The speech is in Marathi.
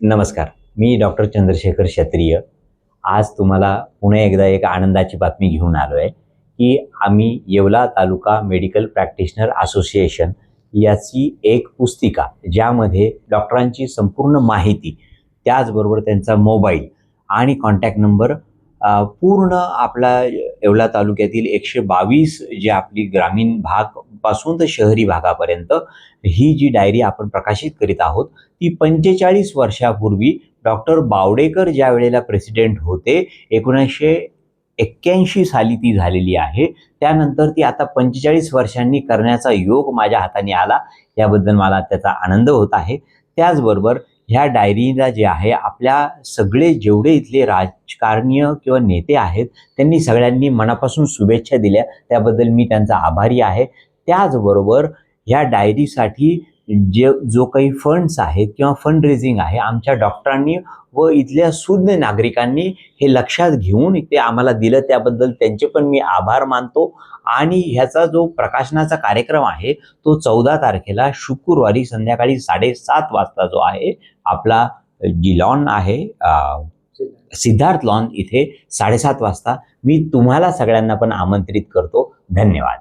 नमस्कार. मी डॉक्टर चंद्रशेखर क्षत्रिय. आज तुम्हाला पुणे एकदा एक आनंदाची बातमी घेऊन आलो आहे की आम्ही Yeola taluka medical practitioner association याची एक पुस्तिका ज्यामध्ये डॉक्टरांची संपूर्ण माहिती त्याचबरोबर त्यांचा मोबाईल आणि कॉन्टॅक्ट नंबर पूर्ण आपला येवला तालुक्यातील एकशे बावीस जे आपली ग्रामीण भाग पासून तर शहरी भागापर्यंत ही जी डायरी आपण प्रकाशित करीत आहोत ती पंचेचाळीस वर्षापूर्वी डॉक्टर बावडेकर ज्या वेळेला प्रेसिडेंट होते एकोणीसशे एक्क्याऐंशी साली ती झालेली आहे. त्यानंतर ती आता पंचेचाळीस वर्षांनी करण्याचा योग माझ्या हाताने आला याबद्दल मला त्याचा आनंद होत आहे. त्याचबरोबर ह्या डायरीला जे आहे आपल्या सगळे जेवढे इथले राजकारणीय किंवा नेते आहेत त्यांनी सगळ्यांनी मनापासून शुभेच्छा दिल्या. त्याबद्दल मी त्यांचा आभारी आहे. त्याचबरोबर ह्या डायरीसाठी जे जो काही फंड्स आहेत किंवा फंड रेझिंग आहे आमच्या डॉक्टरांनी व इथल्या सुज्ञ नागरिकांनी हे लक्षात घेऊन ते आम्हाला दिलं. त्याबद्दल त्यांचे पण मी आभार मानतो. आणि ह्याचा जो प्रकाशनाचा कार्यक्रम आहे तो चौदा तारखेला शुक्रवारी संध्याकाळी साडेसात वाजता जो आहे आपला जी लॉन आहे सिद्धार्थ लॉन इथे साडेसात वाजता. मी तुम्हाला सगळ्यांना पण आमंत्रित करतो. धन्यवाद.